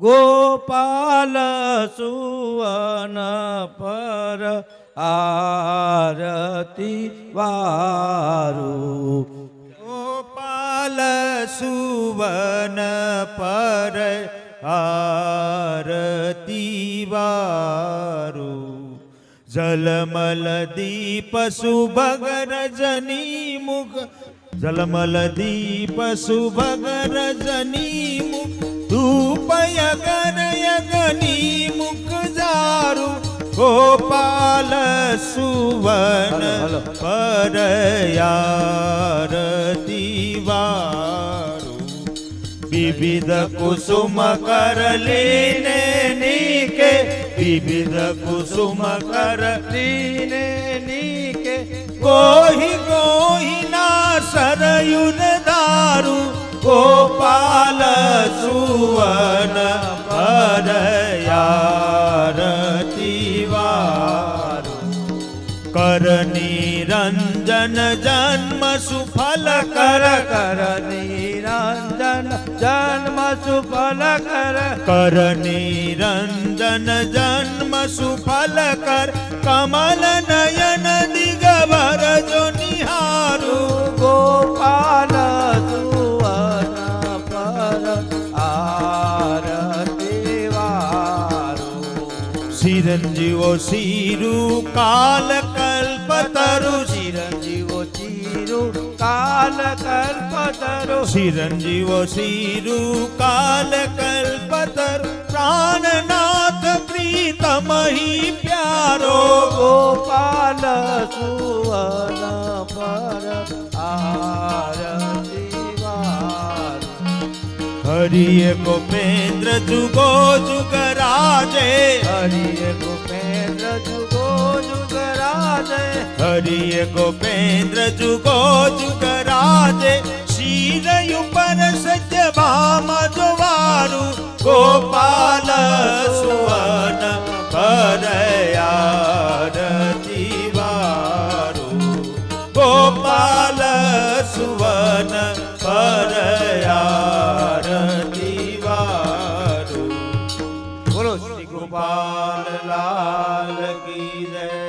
ગોપાલ સુવન પર આરતી વારુ. ગોપાલ સુવન પર આરતી વારુ. જલમલ દીપ સુભગ રજની મુખ. જલમલ દીપ સુભગ રજની મુખ. ધૂપ યગની મુખ જારું ગોપાલ સુવન હલો, હલો. પર આરતી વારું વિવિધ કુસુમ કરલીને નીકે વિવિધ કુસુમ કરલીને નીકે ગોહી ગોહી આરતી વારું કર નિરંજન જન્મ સુફલ કર કર નિરંજન જન્મ સુફલ કર કર નિરંજન જન્મ સુફલ કર કમલ નયન દિગભર ચિરંજીવો શીરુ કાલ કલ્પતરુ ચિરંજીવો ચીરુ કાલ કલ્પતરો ચિરંજીવો શીરુ કાલ કલ્પતરુ પ્રાણનાથ પ્રીતમ પ્યારો ગોપાલ સુવન પર હરિય ગોપેન્દ્ર જુગો જુગ हरि गोफेद जु गो युगराज हरि गोफेद्रुगो जुगराज शीलय पर सत्य भाम गोपाल ગોપાલ લાલ